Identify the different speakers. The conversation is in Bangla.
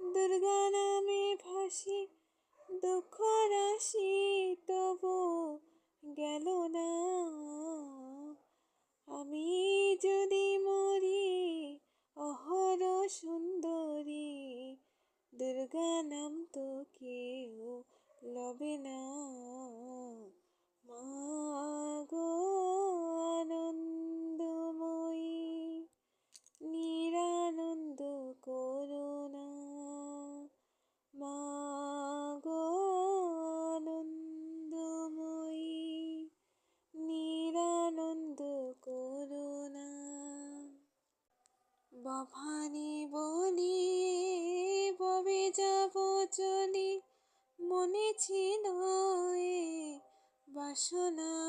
Speaker 1: দুর্গা নামে ভাসি, দুঃখ রাশি তবু গেল না। আমি যদি মরি, অহর সুন্দরী, দুর্গা নাম তো কেউ লবে না। ভবানী বলি ববে যাব চলি মনে ছিল বাসনা